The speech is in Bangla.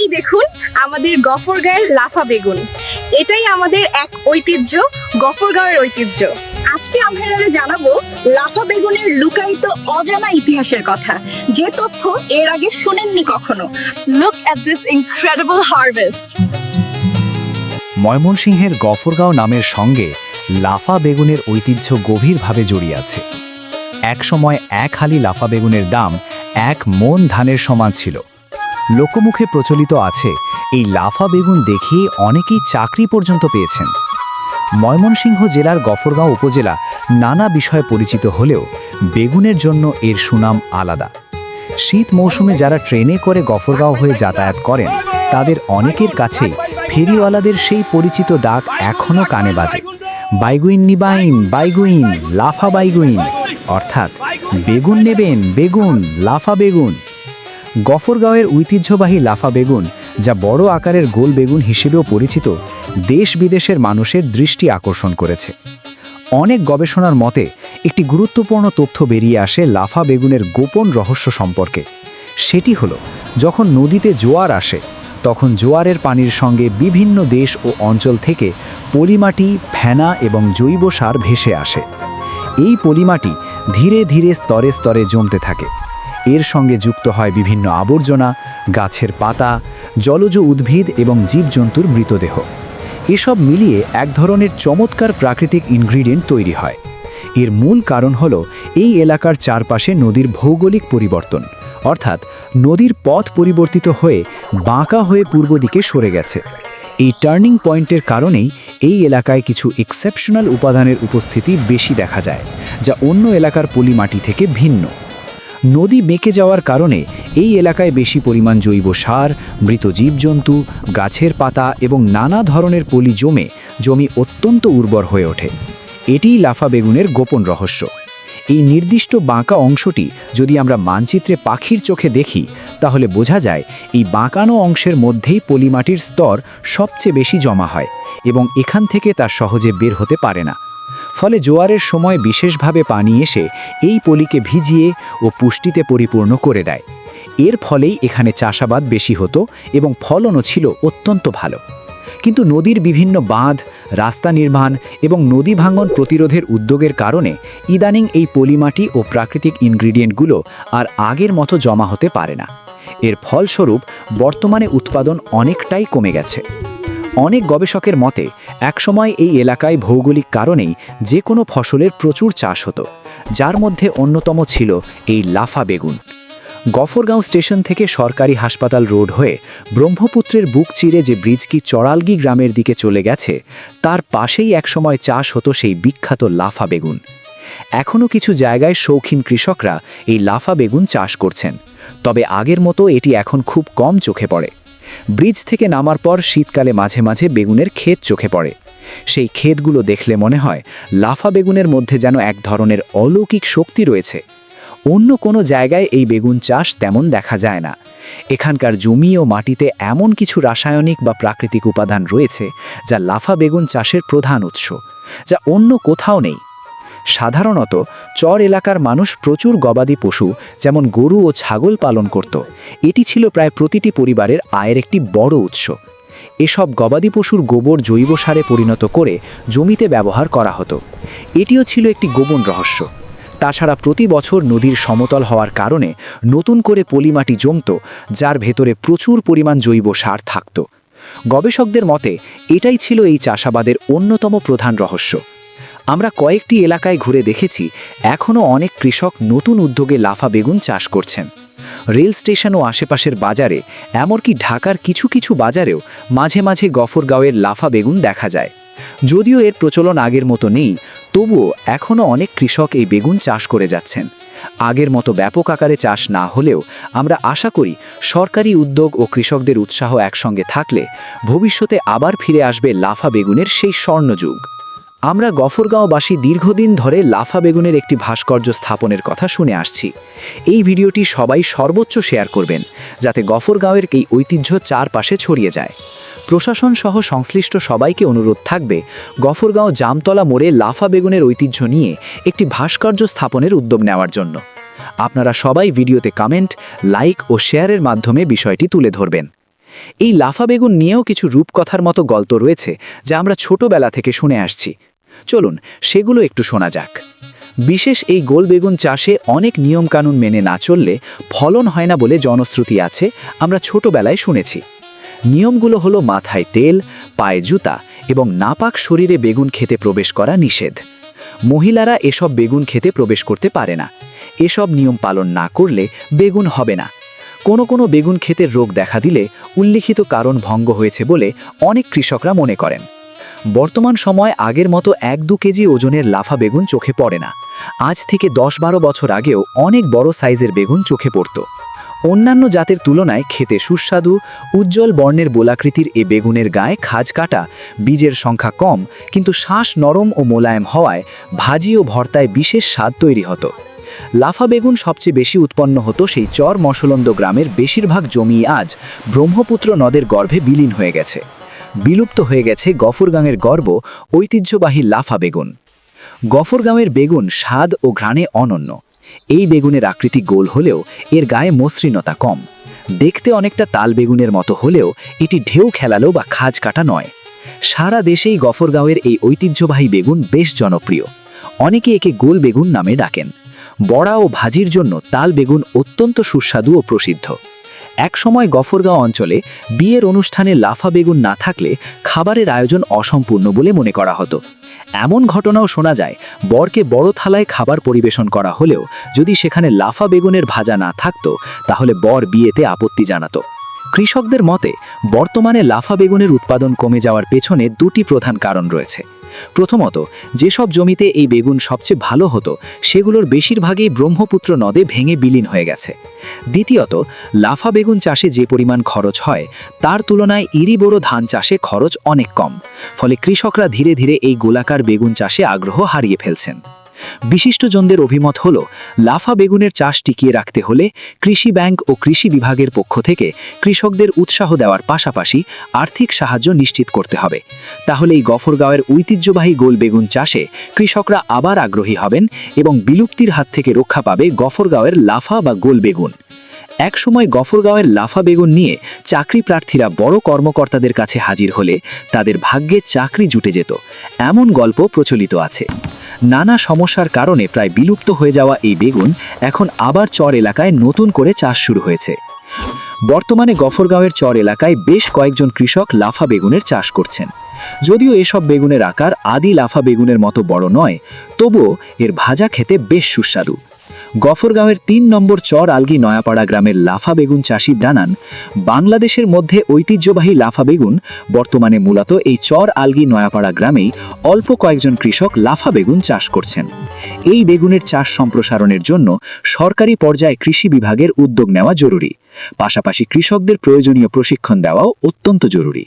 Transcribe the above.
এই দেখুন, আমাদের গফরগাঁয়ের লাফা বেগুন। এটাই আমাদের এক ঐতিহ্য গফরগাঁওয়ের ঐতিহ্য। আজকে আমরা জানাব, লাফা বেগুনের লুকায়িত অজানা ইতিহাসের কথা। যে তথ্য এর আগে শুনেননি কখনো। Look at this incredible harvest ময়মনসিংহের গফরগাঁও নামের সঙ্গে লাফা বেগুনের ঐতিহ্য গভীরভাবে জড়িয়ে আছে। একসময় এক হালি লাফা বেগুনের দাম এক মন ধানের সমান ছিল। লোকমুখে প্রচলিত আছে। এই লাফা বেগুন দেখিয়ে অনেকেই চাকরি পর্যন্ত পেয়েছেন। ময়মনসিংহ জেলার গফরগাঁও উপজেলা নানা বিষয়ে পরিচিত হলেও বেগুনের জন্য এর সুনাম আলাদা। শীত মৌসুমে যারা ট্রেনে করে গফরগাঁও হয়ে যাতায়াত করেন, তাদের অনেকের কাছে ফেরিওয়ালাদের সেই পরিচিত ডাক এখনও কানে বাজে। বাইগুইন নিবাইন বাইগুইন, লাফা বাইগুইন। অর্থাৎ, বেগুন নেবেন, বেগুন, লাফা বেগুন। গফরগাঁওয়ের ঐতিহ্যবাহী লাফা বেগুন, যা বড় আকারের গোল বেগুন হিসেবেও পরিচিত দেশ বিদেশের মানুষের দৃষ্টি আকর্ষণ করেছে। অনেক গবেষণার মতে, একটি গুরুত্বপূর্ণ তথ্য বেরিয়ে আসে লাফা বেগুনের গোপন রহস্য সম্পর্কে। সেটি হলো, যখন নদীতে জোয়ার আসে, তখন জোয়ারের পানির সঙ্গে বিভিন্ন দেশ ও অঞ্চল থেকে পলিমাটি, ফেনা এবং জৈব সার ভেসে আসে। এই পলিমাটি ধীরে ধীরে স্তরে স্তরে জমতে থাকে। এর সঙ্গে যুক্ত হয় বিভিন্ন আবর্জনা, গাছের পাতা, জলজ উদ্ভিদ এবং জীবজন্তুর মৃতদেহ। এসব মিলিয়ে এক ধরনের চমৎকার প্রাকৃতিক ইনগ্রিডিয়েন্ট তৈরি হয়। এর মূল কারণ হল এই এলাকার চারপাশে নদীর ভৌগোলিক পরিবর্তন, অর্থাৎ নদীর পথ পরিবর্তিত হয়ে বাঁকা হয়ে পূর্ব দিকে সরে গেছে। এই টার্নিং পয়েন্টের কারণেই এই এলাকায় কিছু এক্সেপশনাল উপাদানের উপস্থিতি বেশি দেখা যায়, যা অন্য এলাকার পলিমাটি থেকে ভিন্ন। নদী বেঁকে যাওয়ার কারণে এই এলাকায় বেশি পরিমাণ জৈব সার, মৃত জীবজন্তু, গাছের পাতা এবং নানা ধরনের পলি জমে জমি অত্যন্ত উর্বর হয়ে ওঠে। এটিই লাফা বেগুনের গোপন রহস্য। এই নির্দিষ্ট বাঁকা অংশটি যদি আমরা মানচিত্রে পাখির চোখে দেখি, তাহলে বোঝা যায় এই বাঁকানো অংশের মধ্যেই পলিমাটির স্তর সবচেয়ে বেশি জমা হয় এবং এখান থেকে তা সহজে বের হতে পারে না। ফলে জোয়ারের সময় বিশেষভাবে পানি এসে এই পলিকে ভিজিয়ে ও পুষ্টিতে পরিপূর্ণ করে দেয়। এর ফলেই এখানে চাষাবাদ বেশি হতো এবং ফলনও ছিল অত্যন্ত ভালো। কিন্তু নদীর বিভিন্ন বাঁধ, রাস্তা নির্মাণ এবং নদী ভাঙন প্রতিরোধের উদ্যোগের কারণে ইদানিং এই পলিমাটি ও প্রাকৃতিক ইনগ্রিডিয়েন্টগুলো আর আগের মতো জমা হতে পারে না। এর ফলস্বরূপ বর্তমানে উৎপাদন অনেকটাই কমে গেছে। অনেক গবেষকের মতে একসময় এই এলাকায় ভৌগোলিক কারণেই যে কোনো ফসলের প্রচুর চাষ হতো, যার মধ্যে অন্যতম ছিল এই লাফা বেগুন। গফরগাঁও স্টেশন থেকে সরকারি হাসপাতাল রোড হয়ে ব্রহ্মপুত্রের বুক চিরে যে ব্রিজকি চড়ালগি গ্রামের দিকে চলে গেছে, তার পাশেই একসময় চাষ হতো সেই বিখ্যাত লাফা বেগুন। এখনও কিছু জায়গায় শৌখিন কৃষকরা এই লাফা বেগুন চাষ করছেন, তবে আগের মতো এটি এখন খুব কম চোখে পড়ে। ব্রিজ থেকে নামার পর শীতকালে মাঝে মাঝে বেগুনের ক্ষেত চোখে পড়ে। সেই ক্ষেতগুলো দেখলে মনে হয় লাফা বেগুনের মধ্যে যেন এক ধরনের অলৌকিক শক্তি রয়েছে। অন্য কোনো জায়গায় এই বেগুন চাষ তেমন দেখা যায় না। এখানকার জমি ও মাটিতে এমন কিছু রাসায়নিক বা প্রাকৃতিক উপাদান রয়েছে যা লাফা বেগুন চাষের প্রধান উৎস, যা অন্য কোথাও নেই। সাধারণত চর এলাকার মানুষ প্রচুর গবাদি পশু, যেমন গরু ও ছাগল পালন করত। এটি ছিল প্রায় প্রতিটি পরিবারের আয়ের একটি বড় উৎস। এসব গবাদি পশুর গোবর জৈব সারে পরিণত করে জমিতে ব্যবহার করা হতো। এটিও ছিল একটি গোপন রহস্য। তাছাড়া প্রতি বছর নদীর সমতল হওয়ার কারণে নতুন করে পলিমাটি জমত, যার ভেতরে প্রচুর পরিমাণ জৈব সার থাকত। গবেষকদের মতে, এটাই ছিল এই চাষাবাদের অন্যতম প্রধান রহস্য। আমরা কয়েকটি এলাকায় ঘুরে দেখেছি, এখনও অনেক কৃষক নতুন উদ্যোগে লাফা বেগুন চাষ করছেন। রেল স্টেশন ও আশেপাশের বাজারে, এমনকি ঢাকার কিছু কিছু বাজারেও মাঝে মাঝে গফরগাঁওয়ের লাফা বেগুন দেখা যায়। যদিও এর প্রচলন আগের মতো নেই, তবুও এখনও অনেক কৃষক এই বেগুন চাষ করে যাচ্ছেন। আগের মতো ব্যাপক আকারে চাষ না হলেও আমরা আশা করি সরকারি উদ্যোগ ও কৃষকদের উৎসাহ একসঙ্গে থাকলে ভবিষ্যতে আবার ফিরে আসবে লাফা বেগুনের সেই স্বর্ণযুগ। আমরা গফরগাঁওবাসী দীর্ঘদিন ধরে লাফা বেগুনের একটি ভাস্কর্য স্থাপনের কথা শুনে আসছি। এই ভিডিওটি সবাই সর্বোচ্চ শেয়ার করবেন, যাতে গফরগাঁওয়ের এই ঐতিহ্য চারপাশে ছড়িয়ে যায়। প্রশাসন সহ সংশ্লিষ্ট সবাইকে অনুরোধ থাকবে, গফরগাঁও জামতলা মোড়ে লাফা বেগুনের ঐতিহ্য নিয়ে একটি ভাস্কর্য স্থাপনের উদ্যোগ নেওয়ার জন্য। আপনারা সবাই ভিডিওতে কমেন্ট, লাইক ও শেয়ারের মাধ্যমে বিষয়টি তুলে ধরবেন। এই লাফা বেগুন নিয়েও কিছু রূপকথার মতো গল্প রয়েছে, যা আমরা ছোটবেলা থেকে শুনে আসছি। চলুন, সেগুলো একটু শোনা যাক। বিশেষ এই গোল বেগুন চাষে অনেক নিয়মকানুন মেনে না চললে ফলন হয় না বলে জনশ্রুতি আছে, আমরা ছোটবেলায় শুনেছি। নিয়মগুলো হলো মাথায় তেল, পায়ে জুতা এবং নাপাক শরীরে বেগুন খেতে প্রবেশ করা নিষেধ। মহিলারা এসব বেগুন খেতে প্রবেশ করতে পারে না। এসব নিয়ম পালন না করলে বেগুন হবে না। কোনো কোনো বেগুন ক্ষেতের রোগ দেখা দিলে উল্লিখিত কারণ ভঙ্গ হয়েছে বলে অনেক কৃষকরা মনে করেন। বর্তমান সময় আগের মতো এক দু কেজি ওজনের লাফা বেগুন চোখে পড়ে না। আজ থেকে দশ বারো বছর আগেও অনেক বড় সাইজের বেগুন চোখে পড়ত। অন্যান্য জাতের তুলনায় খেতে সুস্বাদু, উজ্জ্বল বর্ণের বোলাকৃতির এ বেগুনের গায়ে খাজ কাটা, বীজের সংখ্যা কম, কিন্তু শ্বাস নরম ও মোলায়েম হওয়ায় ভাজি ও ভর্তায় বিশেষ স্বাদ তৈরি হতো। লাফা বেগুন সবচেয়ে বেশি উৎপন্ন হতো সেই চর মশলন্দ গ্রামের বেশিরভাগ জমি আজ ব্রহ্মপুত্র নদের গর্ভে বিলীন হয়ে গেছে। বিলুপ্ত হয়ে গেছে গফরগাঁয়ের গর্ব, ঐতিহ্যবাহী লাফা বেগুন। গফরগাঁওয়ের বেগুন স্বাদ ও ঘ্রাণে অনন্য। এই বেগুনের আকৃতি গোল হলেও এর গায়ে মসৃণতা কম। দেখতে অনেকটা তাল বেগুনের মতো হলেও এটি ঢেউ খেলালো বা খাজ কাটা নয়। সারা দেশেই গফরগাঁওয়ের এই ঐতিহ্যবাহী বেগুন বেশ জনপ্রিয়। অনেকে একে গোল বেগুন নামে ডাকেন। বড়া ও ভাজির জন্য তাল বেগুন অত্যন্ত সুস্বাদু ও প্রসিদ্ধ। একসময় গফরগাঁও অঞ্চলে বিয়ের অনুষ্ঠানে লাফা বেগুন না থাকলে খাবারের আয়োজন অসম্পূর্ণ বলে মনে করা হতো। এমন ঘটনাও শোনা যায়, বরকে বড় থালায় খাবার পরিবেশন করা হলেও যদি সেখানে লাফা বেগুনের ভাজা না থাকত, তাহলে বর বিয়েতে আপত্তি জানাতো। কৃষকদের মতে, বর্তমানে লাফা বেগুনের উৎপাদন কমে যাওয়ার পেছনে দুটি প্রধান কারণ রয়েছে। প্রথমত, যেসব জমিতে এই বেগুন সবচেয়ে ভালো হতো, সেগুলোর বেশিরভাগই ব্রহ্মপুত্র নদে ভেঙে বিলীন হয়ে গেছে। দ্বিতীয়ত, লাফা বেগুন চাষে যে পরিমাণ খরচ হয়, তার তুলনায় ইরি বড় ধান চাষে খরচ অনেক কম, ফলে কৃষকরা ধীরে ধীরে এই গোলাকার বেগুন চাষে আগ্রহ হারিয়ে ফেলছেন। বিশিষ্টজনদের অভিমত হল, লাফা বেগুনের চাষ টিকিয়ে রাখতে হলে কৃষি ব্যাংক ও কৃষি বিভাগের পক্ষ থেকে কৃষকদের উৎসাহ দেওয়ার পাশাপাশি আর্থিক সাহায্য নিশ্চিত করতে হবে। তাহলে এই গফরগাঁওয়ের ঐতিহ্যবাহী গোল বেগুন চাষে কৃষকরা আবার আগ্রহী হবেন এবং বিলুপ্তির হাত থেকে রক্ষা পাবে গফরগাঁওয়ের লাফা বা গোল বেগুন। একসময় গফরগাঁওয়ের লাফা বেগুন নিয়ে চাকরি প্রার্থীরা বড় কর্মকর্তাদের কাছে হাজির হলে তাদের ভাগ্যে চাকরি জুটে যেত। এমন গল্প প্রচলিত আছে। নানা সমস্যার কারণে প্রায় বিলুপ্ত হয়ে যাওয়া এই বেগুন এখন আবার চর এলাকায় নতুন করে চাষ শুরু হয়েছে। বর্তমানে গফরগাঁওয়ের চর এলাকায় বেশ কয়েকজন কৃষক লাফা বেগুনের চাষ করছেন। যদিও এসব বেগুনের আকার আদি লাফা বেগুনের মতো বড় নয়, তবুও এর ভাজা খেতে বেশ সুস্বাদু। গফরগাঁওয়ের তিন নম্বর চর আলগি নয়াপাড়া গ্রামের লাফা বেগুন চাষি জানান বাংলাদেশের মধ্যে ঐতিহ্যবাহী লাফা বেগুন, বর্তমানে মূলত এই চর আলগি নয়াপাড়া গ্রামেই অল্প কয়েকজন কৃষক লাফা বেগুন চাষ করছেন। এই বেগুনের চাষ সম্প্রসারণের জন্য সরকারি পর্যায়ে কৃষি বিভাগের উদ্যোগ নেওয়া জরুরি। পাশাপাশি কৃষকদের প্রয়োজনীয় প্রশিক্ষণ দেওয়াও অত্যন্ত জরুরি।